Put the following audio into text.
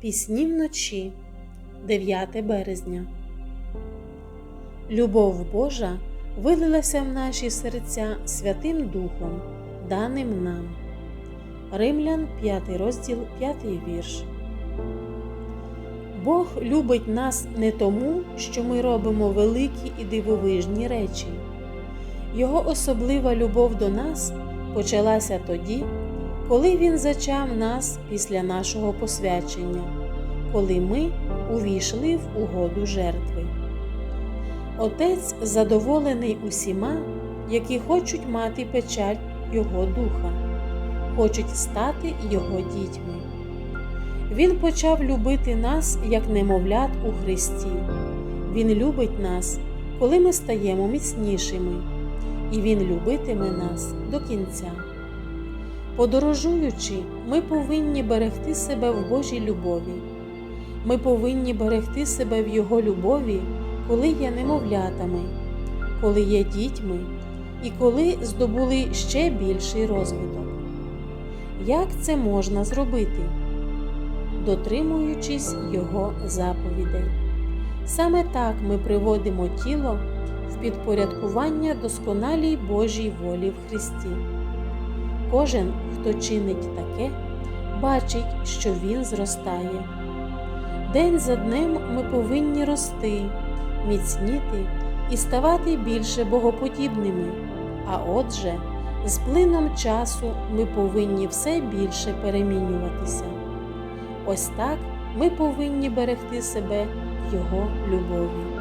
Пісні вночі 9 березня. Любов Божа вилилася в наші серця Святим Духом, даним нам. Римлян 5 розділ 5 вірш. Бог любить нас не тому, що ми робимо великі і дивовижні речі. Його особлива любов до нас почалася тоді, коли Він зачав нас після нашого посвячення, коли ми увійшли в угоду жертви. Отець задоволений усіма, які хочуть мати печаль Його Духа, хочуть стати Його дітьми. Він почав любити нас як немовлят у Христі. Він любить нас, коли ми стаємо міцнішими, і Він любитиме нас до кінця. Подорожуючи, ми повинні берегти себе в Божій любові. Ми повинні берегти себе в Його любові, коли є немовлятами, коли є дітьми і коли здобули ще більший розвиток. Як це можна зробити? Дотримуючись Його заповідей. Саме так ми приводимо тіло в підпорядкування досконалій Божій волі в Христі. Кожен, хто чинить таке, бачить, що він зростає. День за днем ми повинні рости, міцніти і ставати більше богоподібними. А отже, з плином часу ми повинні все більше перемінюватися. Ось так ми повинні берегти себе в Його любові.